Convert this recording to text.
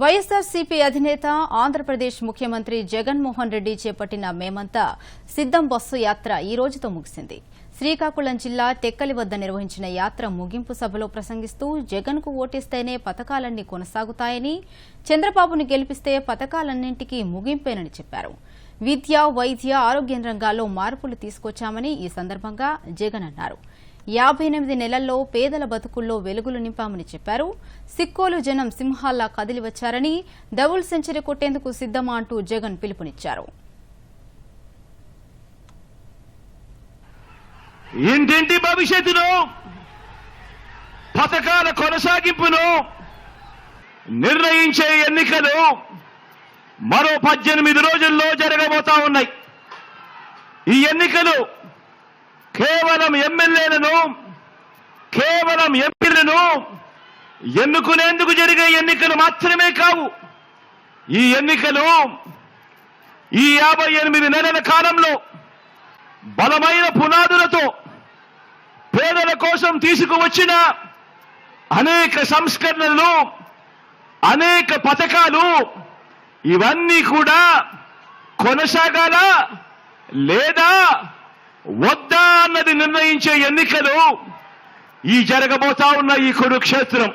వైఎస్ఆర్సీపీ అధినేత ఆంధ్రప్రదేశ్ ముఖ్యమంత్రి జగన్మోహన్ రెడ్డి చేపట్టిన మేమంతా సిద్దం బస్సు యాత్ర ఈ రోజుతో ముగిసింది. శ్రీకాకుళం జిల్లా తెక్కలి వద్ద నిర్వహించిన యాత్ర ముగింపు సభలో ప్రసంగిస్తూ జగన్కు ఓటేస్తేనే పథకాలన్నీ కొనసాగుతాయని చంద్రబాబును గెలిపిస్తే పథకాలన్నింటికీ ముగింపేనని చెప్పారు. విద్య వైద్య ఆరోగ్య రంగాల్లో మార్పులు తీసుకొచ్చామని ఈ సందర్భంగా జగన్ అన్నారు. యాభై ఎనిమిది నెలల్లో పేదల బతుకుల్లో వెలుగులు నింపామని చెప్పారు. సిక్కోలు జనం సింహాల్లా కదిలి వచ్చారని డబుల్ సెంచరీ కొట్టేందుకు సిద్దమా అంటూ జగన్ పిలుపునిచ్చారు. ఇంటింటి భవిష్యత్తులో పథకాల కొనసాగింపును నిర్ణయించే ఎన్నికలు మరో పద్దెనిమిది రోజుల్లో జరగబోతా ఉన్నాయి. ఈ ఎన్నికలు కేవలం ఎమ్మెల్యేలను కేవలం ఎంపీలను ఎన్నుకునేందుకు జరిగే ఎన్నికలు మాత్రమే కావు. ఈ ఎన్నికలు ఈ యాభై ఎనిమిది నెలల కాలంలో బలమైన పునాదులతో పేదల కోసం తీసుకువచ్చిన అనేక సంస్కరణలు అనేక పథకాలు ఇవన్నీ కూడా కొనసాగాల లేదా వద్దా అన్నది నిర్ణయించే ఎన్నికలు ఈ జరగబోతా ఉన్న ఈ కురుక్షేత్రం.